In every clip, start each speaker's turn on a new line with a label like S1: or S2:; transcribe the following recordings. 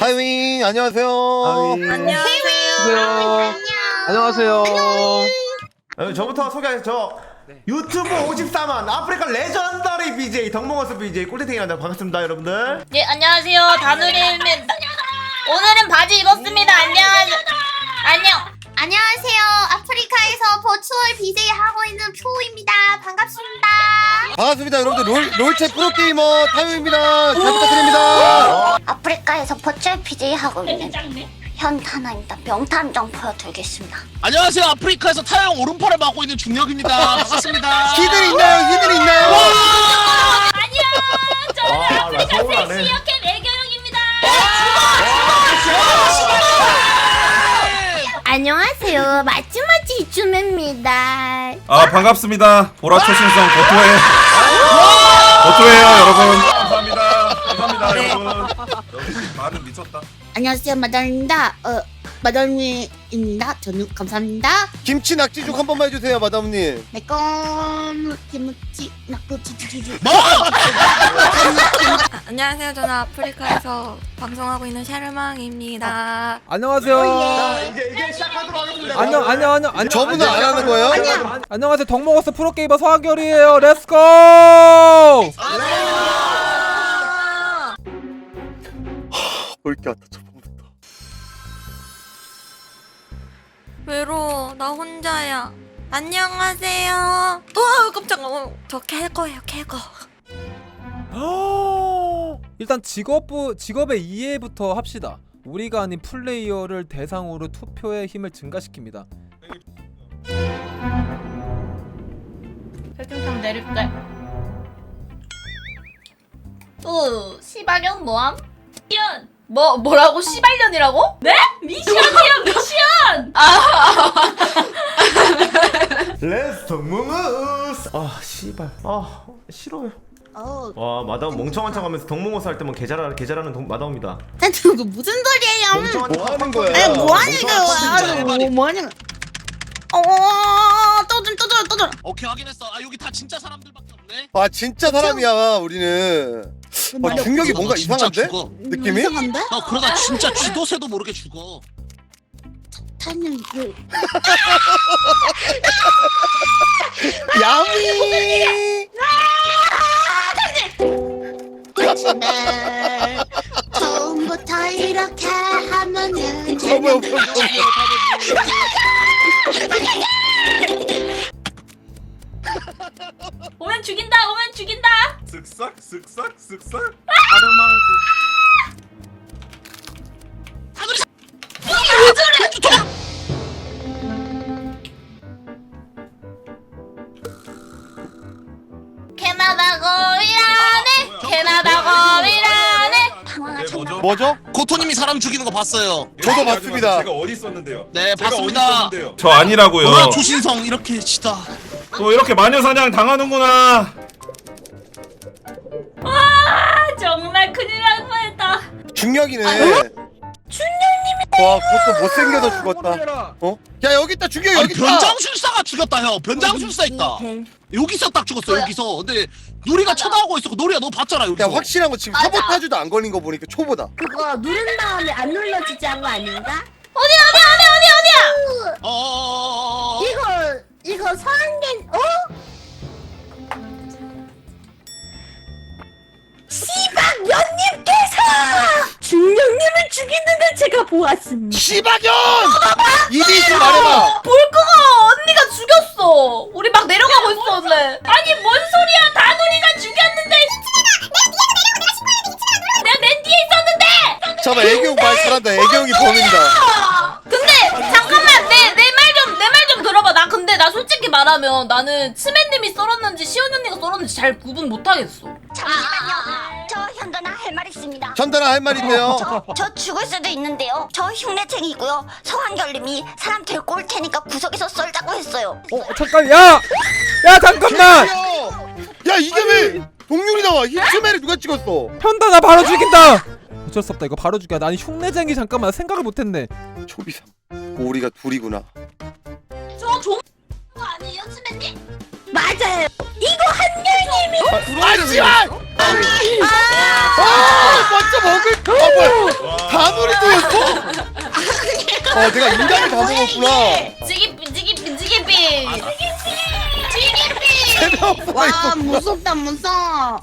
S1: 하이윙 안녕하세요.
S2: 안녕하세요. 안녕하세요.
S3: 어, 저부터 소개할 저 유튜브 54만 아프리카 레전더리 BJ 덕몽어스 BJ 꿀탱탱이랍니다. 반갑습니다 여러분들.
S4: 네 안녕하세요. 다누리입니다. 오늘은 바지 입었습니다. 안녕하세요 안녕.
S5: 안녕하세요. 반갑습니다
S1: 여러분들 롤, 롤체 프로게이머 타요입니다. 잘 부탁드립니다.
S5: 아프리카에서 버추얼 BJ 하고 있는 현타나입니다. 명탐정 보여드리겠습니다.
S6: 안녕하세요. 아프리카에서 타영 오른팔을 맡고 있는 중력입니다. 반갑습니다.
S1: 히들 있나요? 히들 있나요?
S4: 안녕 저는
S3: 와,
S4: 아프리카
S3: 서운하네.
S4: 섹시 역캠 애교용입니다
S5: 안녕하세요. 마치마치 이쯤입니다.
S7: 아 반갑습니다. 보라 초신성 버토해. 버토해요 여러분. 감사합니다. 감사합니다 여러분. 여기 말은 미쳤다.
S5: 안녕하세요. 마담입니다. 어, 마담입니다. 저는 감사합니다.
S1: 김치 낙지죽 한 번만 해주세요 마담님.
S5: 매콤 김치 낙지 주주주.
S8: 안녕하세요. 저는 아프리카에서 방송하고 있는 샤르망입니다.
S2: 안녕하세요.
S3: 자 이제 이제 시작하도록 하겠습니다
S2: 안녕 안녕 안녕 안녕.
S1: 저분은 안 하는 거예요?
S2: 안녕하세요. 덕먹어스 프로게이머 서한결이에요. 렛츠고!
S1: 볼게 왔다 저번
S8: 외로워. 나 혼자야. 안녕하세요. 어, 깜짝아. 어, 저 캐거예요, 캐거.
S2: 일단 직업부 직업의 이해부터 합시다. 우리가 아닌 플레이어를 대상으로 투표의 힘을 증가시킵니다.
S4: 설정창 내릴게 또 시발년 뭐함? 미션 뭐 뭐라고 시발년이라고? 네? 미션이요 미션
S3: 렛츠 덕몽어스 아 씨발 아 싫어요
S5: 어,
S3: 와 마다움 멍청한 척 하면서 덕몽어스 할 때만 개잘하, 개잘하는 동, 마다움이다
S5: 그 무슨 소리예요?
S3: 멍청한 뭐척
S1: 하는 거야?
S5: 아니 뭐 하는
S3: 멍청한 척
S5: 거야? 아유, 뭐 하는 거야? 어, 떠좀 떠줘 떠줘.
S6: 오케이 확인했어. 아 여기 다 진짜 사람들밖에 없네.
S1: 아 진짜 사람이야 우리는. 어, 중력이 뭔가
S6: 진짜
S1: 이상한데?
S6: 죽어.
S1: 느낌이?
S5: 이상한데?
S6: 나 그러다 진짜 쥐도새도 모르게 죽어.
S5: 타는 그
S1: 야미.
S5: 네. 처음부터 이렇게 하면은
S1: 어 뭐야 뭐야 뭐야.
S4: 오면 죽인다 오면
S7: 쓱싹 쓱싹 쓱싹.
S4: 캐나다 거위라네 네
S7: 뭐죠?
S1: 뭐죠?
S6: 고토님이 사람 죽이는 거 봤어요.
S1: 저도 봤습니다.
S7: 제가 어디 있었는데요?
S6: 네
S7: 제가 어디
S6: 봤습니다.
S7: 있었는데요? 저 아니라고요.
S6: 조신성 이렇게 치다.
S7: 또 이렇게 마녀 사냥 당하는구나.
S4: 아 정말 큰일 날 뻔했다
S1: 중력이네. 중력님이. 와 그것도 못생겨서 죽었다. 어? 야 여기 있다 중력
S6: 아니,
S1: 여기 있다.
S6: 변장술사가 죽였다 형. 변장술사 있다. 여기서 딱 죽었어 여기서. 근데 누리가 쳐다보고 있었고 노리가 너 봤잖아
S1: 야
S6: 여기서.
S1: 확실한 거 지금
S5: 맞아.
S1: 사보타주도 안 걸린 거 보니까 초보다.
S5: 그거 누른 다음에 안 눌러지지 않은 거 아닌가?
S4: 어디 어디 어디 어디 어디야
S6: 어, 어어어어.
S5: 이거 이거 서한겐 어? 씨박 연님께서 중령님을 죽이는 걸 제가 보았습니다.
S1: 시바견! 이리 있어 말해봐.
S4: 볼거가 언니가 죽였어 우리 막 내려가고 있었는데 아니 뭔 소리야 다누리가 죽였는데 내가 맨 뒤에 있었는데
S1: 잠깐 애교용 말 잘한다. 애교용이 범인다.
S4: 근데 잠깐만 내 내 말 좀 내 말 좀 들어봐 나 근데 나 솔직히 말하면 나는 치매님이 썰었는지 시온 언니가 썰었는지 잘 구분 못하겠어
S5: 잠시만요. 저말 있습니다.
S1: 현단아 할말 있네요.
S5: 저 죽을 수도 있는데요. 저 흉내쟁이고요. 서한결님이 사람 데리고 올 테니까 구석에서 썰자고 했어요.
S2: 어 잠깐 야! 야 잠깐만!
S1: 야 이게 왜 동률이 나와? 히트맨을 누가 찍었어?
S2: 현다 나 바로 죽인다! 어쩔 수 없다 이거 바로 죽여. 난 흉내쟁이 잠깐만 생각을 못했네.
S1: 초비상. 우리가 둘이구나.
S4: 저 종... 아니에요 치매님?
S5: 맞아요. 이거 한결님이
S1: 하지만! 아, 먼저 먹을 거. 아, 뭐야? 다어 내가 인간을 다 먹었구나
S4: 지기삐 지기삐 지기삐 지기삐
S5: 와 무섭다 무서워.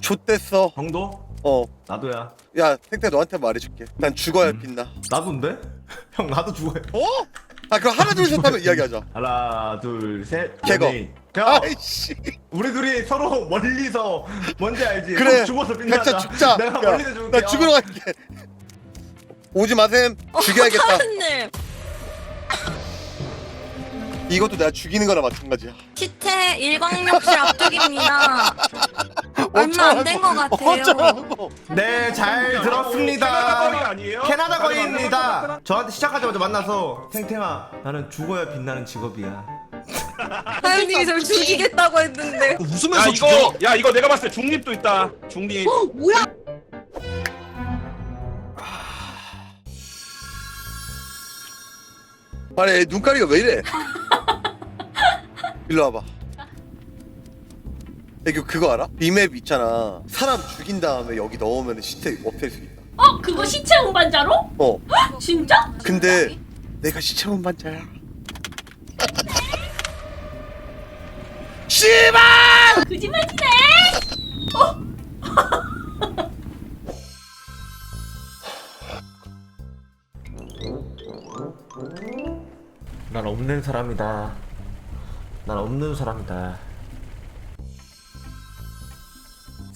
S1: 좆됐어
S3: 형도?
S1: 어
S3: 나도야.
S1: 야 택태 너한테 말해줄게 난 죽어야 빛나
S3: 나도인데? 형 나도 죽어요.
S1: 어? 아 그럼 하나 둘 셋 하면 이야기하자
S3: 하나 둘 셋.
S1: 개거. 아이씨
S3: 우리 둘이 서로 멀리서 뭔지 알지?
S1: 그래
S3: 형 죽어서 빛나자.
S1: 각자 죽자
S3: 내가
S1: 야,
S3: 멀리서 죽을게.
S1: 나 죽으러 갈게 오지 마셈 죽여야겠다
S8: 사장님
S1: 이것도 내가 죽이는 거나 마찬가지야
S8: 시체 일광욕실 앞쪽입니다. 얼마 안 된 것 같아요.
S1: 어쩌라고
S3: 네, 잘
S7: 캐나다 거리
S3: 들었습니다.
S7: 아니에요?
S3: 캐나다 거인입니다. 저한테 시작하자마자 만나서 탱탱아, 나는 죽어야 빛나는 직업이야.
S8: 사장님이 저를 죽이겠다고 했는데
S6: 어, 웃으면서
S7: 야
S6: 죽여
S7: 이거 야 이거 내가 봤을 때 중립도 있다 중립
S5: 뭐야?
S1: 아니 얘 눈가리가 왜 이래 일로 와봐 애교 그거 알아? 이맵 있잖아 사람 죽인 다음에 여기 넣으면 시체 없앨 수 있다
S4: 어 그거 시체 운반자로?
S1: 어
S4: 진짜?
S1: 근데 내가 시체 운반자야 씨발
S4: 거짓말이네
S3: 난 없는 사람이다. 난 없는 사람이다.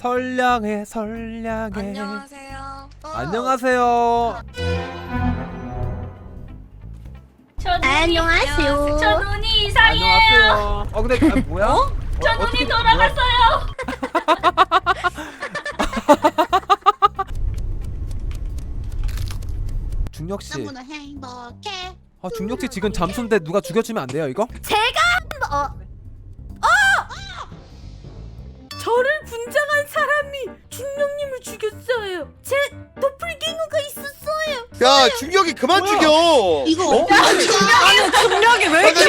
S2: 선량해 선량해
S8: 안녕하세요.
S2: 안녕하세요
S4: 저 눈이
S5: 안녕하세요.
S4: 저 눈이 이상해요
S2: 안녕하세요 어 근데 아, 뭐야? 어?
S4: 저
S2: 어,
S4: 눈이
S2: 어떻게-
S4: 돌아갔어요
S2: 중력 씨
S5: 너무나 행복해.
S2: 아 중력 씨 지금 잠수인데 누가 죽여주면 안 돼요 이거?
S8: 저를
S1: 야 중력이 그만 죽여.
S5: 이거
S1: 어?
S8: 아니 중력이 왜 이렇게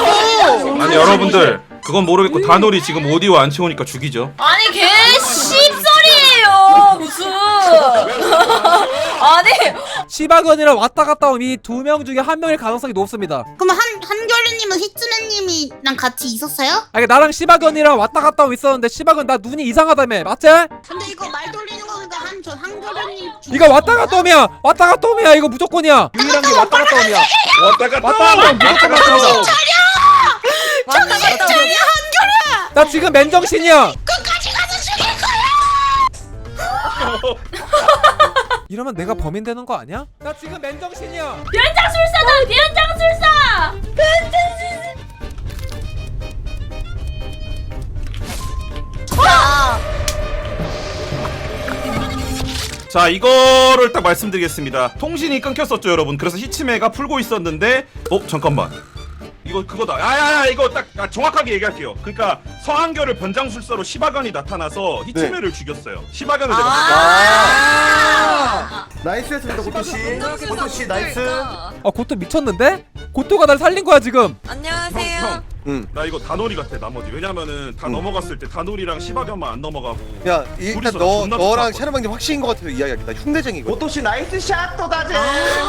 S1: 어!
S7: 아니 여러분들 그건 모르겠고 다놀이 지금 오디오 안 채우니까 죽이죠.
S4: 아니 걔 씹소리예요 무슨. 아니
S2: 시바견이랑 왔다 갔다 온 이 두 명 중에 한 명일 가능성이 높습니다
S5: 그럼 한 한결이님은 히츠맨님이랑 같이 있었어요?
S2: 아니 나랑 시바견이랑 왔다 갔다 오고 있었는데 시바견 나 눈이 이상하다며 맞지?
S5: 근데 이거 말 돌리는 거니까 한저 한결이님.
S2: 이거 왔다 갔다 오면 왔다 갔다 오면 이거 무조건이야 유일한 게 왔다 갔다 오면
S7: 왔다 갔다
S2: 왔다 갔다 오면 무조건
S8: 왔다 갔다 오면
S2: 나 지금 맨정신이야
S5: 끝까지 가서 죽일 거야.
S2: 이러면 내가 범인 되는 거 아니야? 나 지금 맨정신이야.
S4: 변장술사다! 변장술사!
S7: 자 이거를 딱 말씀드리겠습니다. 통신이 끊겼었죠 여러분. 그래서 히치메가 풀고 있었는데 어 잠깐만 이거 그거다. 야야야 이거 딱 아, 정확하게 얘기할게요. 그러니까 서한결을 변장술사로 시바견이 나타나서 히치메를 죽였어요. 시바견을 내가
S3: 아! 나이스 했습니다, 고토씨. 고토씨, 나이스.
S2: 아 고토 미쳤는데? 고토가 날 살린 거야 지금.
S8: 안녕하세요.
S7: 형,
S1: 응.
S7: 나 이거 다놀이 같아 나머지. 왜냐면은 다
S1: 응.
S7: 넘어갔을 때 다놀이랑 시바견만 안 넘어가고.
S1: 야 일단
S7: 둘이서
S1: 너
S7: 존나
S1: 너랑. 샤르방님 확신인 것 같아서 이야기하겠다. 흉내쟁이거든.
S3: 고토씨 나이스 샷 또다제.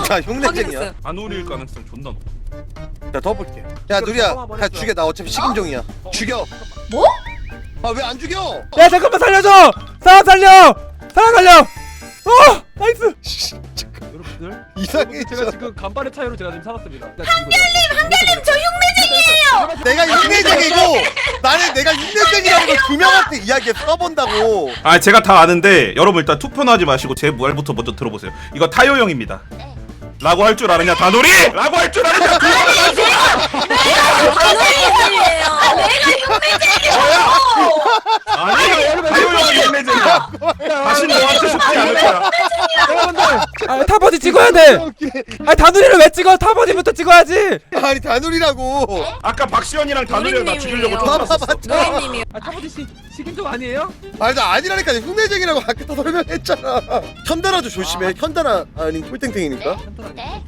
S1: 자 흉내쟁이야.
S8: 확인했어요.
S7: 다놀이일 가능성 존나 높아.
S1: 자더 볼게 야 누리야 다 죽여. 나 어차피 식인종이야. 죽여.
S4: 뭐?
S1: 아 왜 안 죽여?
S2: 야 잠깐만 살려줘! 사람 살려! 사람 살려! 어 나이스!
S9: 여러분들
S1: 이상해
S9: 제가 지금 간발의 차이로 제가 지금 살았습니다.
S2: 한결님
S4: 한결님 저 흉내쟁이에요!
S1: 내가 흉내쟁이고 나는 내가 흉내쟁이라는 걸 두 명한테 이야기해 써본다고.
S7: 아 제가 다 아는데 여러분 일단 투표는 하지 마시고 제 말부터 먼저 들어보세요. 이거 타요 형입니다 라고 할 줄 아느냐 다놀이? 라고 할 줄 아느냐 아니 타요. 형이 흉내쟁이야. 다신 너한테 속지 않을 거야.
S2: 아 타버지 찍어야 돼 아 다누리를 왜 찍어? 타버지부터 찍어야지.
S1: 아니 다누리라고.
S7: 아까 박시현이랑 다놀이를 나 죽이려고
S8: 노인님이에요. 노예님이요.
S9: 아 타버지 씨 식인종 아니에요?
S1: 아니 나 아니라니까. 흉내쟁이라고 아까 다 설명했잖아. 현단아도 조심해. 현단아 아닌 꿀탱탱이니까
S5: 네?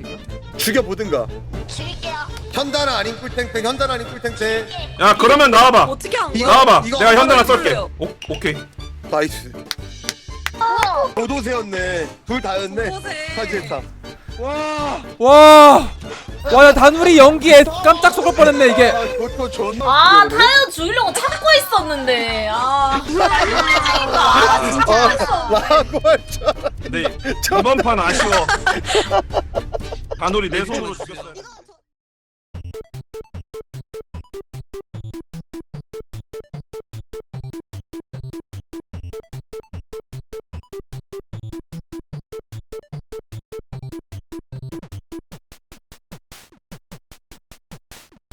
S1: 죽여보든가
S5: 죽일게요.
S1: 현단아 아닌 꿀탱탱 현단아 아닌 꿀탱탱
S7: 야 그러면 나와봐
S8: 어떻게 한 거야?
S7: 나와봐
S1: 이거
S7: 내가 현단아 쏠게. 오, 오케이
S1: 나이스
S5: 어,
S1: 도도새였네. 둘 다였네.
S8: 도도새.
S1: 사실상. 와.
S2: 와, 와, 야, 다누리 연기에 깜짝 속을 뻔했네 이게.
S1: 아, 그것도 존나.
S4: 아 죽이려고 참고 있었는데 아
S1: 아, 할 줄. 알았-
S7: 근데 이번 판 아쉬워. 다놀이 내 손으로 죽였어요.